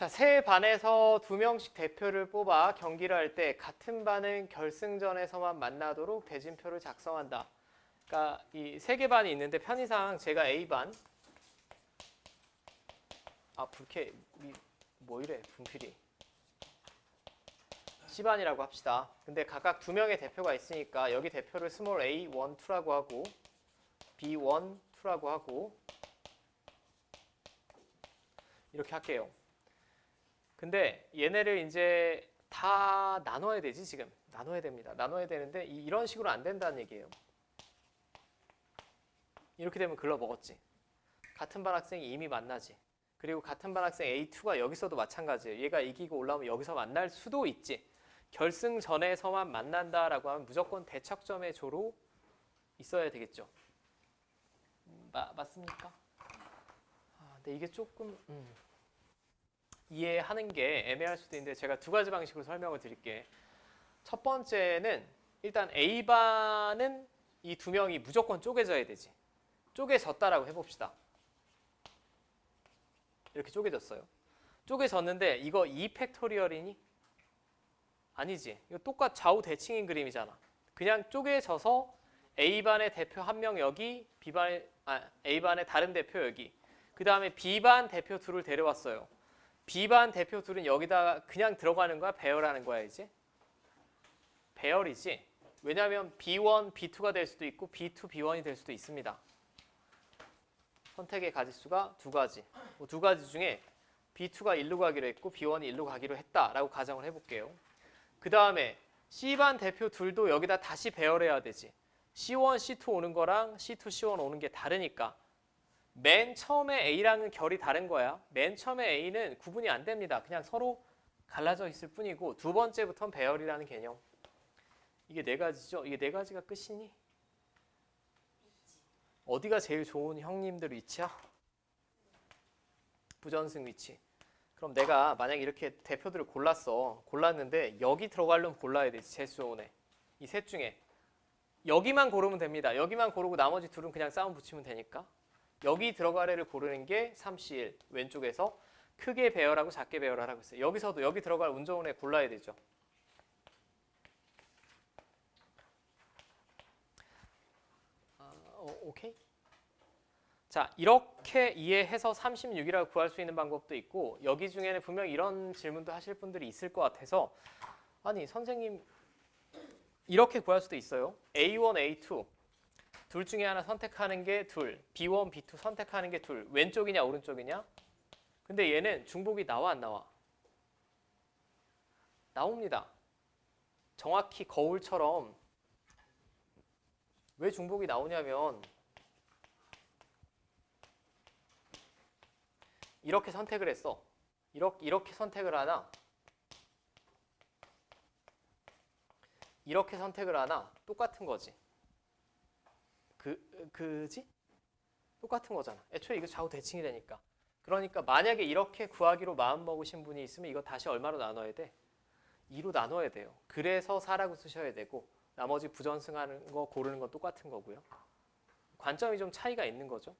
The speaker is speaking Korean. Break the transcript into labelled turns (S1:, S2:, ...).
S1: 자, 세 반에서 두 명씩 대표를 뽑아 경기를 할 때 같은 반은 결승전에서만 만나도록 대진표를 작성한다. 그러니까 이 세 개 반이 있는데 편의상 제가 A 반, 아 불쾌 미- 뭐 이래 분필이 C 반이라고 합시다. 근데 각각 두 명의 대표가 있으니까 여기 대표를 스몰 A 1, 2라고 하고 B 1, 2라고 하고 이렇게 할게요. 근데 얘네를 이제 다 나눠야 되지 지금 나눠야 됩니다. 나눠야 되는데 이- 이런 식으로 안 된다는 얘기예요. 이렇게 되면 글러 먹었지. 같은 반 학생이 이미 만나지. 그리고 같은 반 학생 A2가 여기서도 마찬가지예요. 얘가 이기고 올라오면 여기서 만날 수도 있지. 결승 전에서만 만난다라고 하면 무조건 대척점의 조로 있어야 되겠죠. 음, 마, 맞습니까? 아, 근데 이게 조금 음, 이해하는 게 애매할 수도 있는데 제가 두 가지 방식으로 설명을 드릴게. 첫 번째는 일단 A반은 이 두 명이 무조건 쪼개져야 되지. 쪼개졌다라고 해봅시다. 이렇게 쪼개졌어요. 쪼개졌는데 이거 2 팩토리얼이니? 아니지. 이거 똑같 좌우 대칭인 그림이잖아. 그냥 쪼개져서 A반의 대표 한 명 여기, B반 아, A반의 다른 대표 여기. 그 다음에 B반 대표 둘을 데려왔어요. B반 대표 둘은 여기다가 그냥 들어가는 거야? 배열하는 거야 이제? 배열이지. 왜냐하면 B1, B2가 될 수도 있고 B2, B1이 될 수도 있습니다. 선택의 가지수가 두 가지. 뭐 두 가지 중에 B2가 1로 가기로 했고 B1이 1로 가기로 했다라고 가정을 해볼게요. 그 다음에 C반 대표 둘도 여기다 다시 배열해야 되지. C1, C2 오는 거랑 C2, C1 오는 게 다르니까 맨 처음에 A랑은 결이 다른 거야. 맨 처음에 A는 구분이 안 됩니다. 그냥 서로 갈라져 있을 뿐이고 두 번째부터는 배열이라는 개념. 이게 네 가지죠. 이게 네 가지가 끝이니? 어디가 제일 좋은 형님들 위치야? 부전승 위치. 그럼 내가 만약 이렇게 대표들을 골랐어. 골랐는데 여기 들어가려면 골라야 되지. 애. 이셋 중에 여기만 고르면 됩니다. 여기만 고르고 나머지 둘은 그냥 싸움 붙이면 되니까. 여기 들어갈 애를 고르는 게 3C1 왼쪽에서 크게 배열하고 작게 배열하라고 했어요. 여기서도 여기 들어갈 운 좋은 애 골라야 되죠. 아, 어, 오케이. 자, 이렇게 이해해서 36이라고 구할 수 있는 방법도 있고 여기 중에는 분명 이런 질문도 하실 분들이 있을 것 같아서 아니, 선생님 이렇게 구할 수도 있어요. A1, A2 둘 중에 하나 선택하는 게 둘, B1, B2 선택하는 게 둘. 왼쪽이냐 오른쪽이냐? 근데 얘는 중복이 나와 안 나와? 나옵니다. 정확히 거울처럼 왜 중복이 나오냐면 이렇게 선택을 했어. 이렇게, 이렇게 선택을 하나 이렇게 선택을 하나 똑같은 거지. 그 그지? 똑같은 거잖아. 애초에 이거 좌우 대칭이 되니까. 그러니까 만약에 이렇게 구하기로 마음 먹으신 분이 있으면 이거 다시 얼마로 나눠야 돼? 2로 나눠야 돼요. 그래서 4라고 쓰셔야 되고 나머지 부전승하는 거 고르는 건 똑같은 거고요. 관점이 좀 차이가 있는 거죠.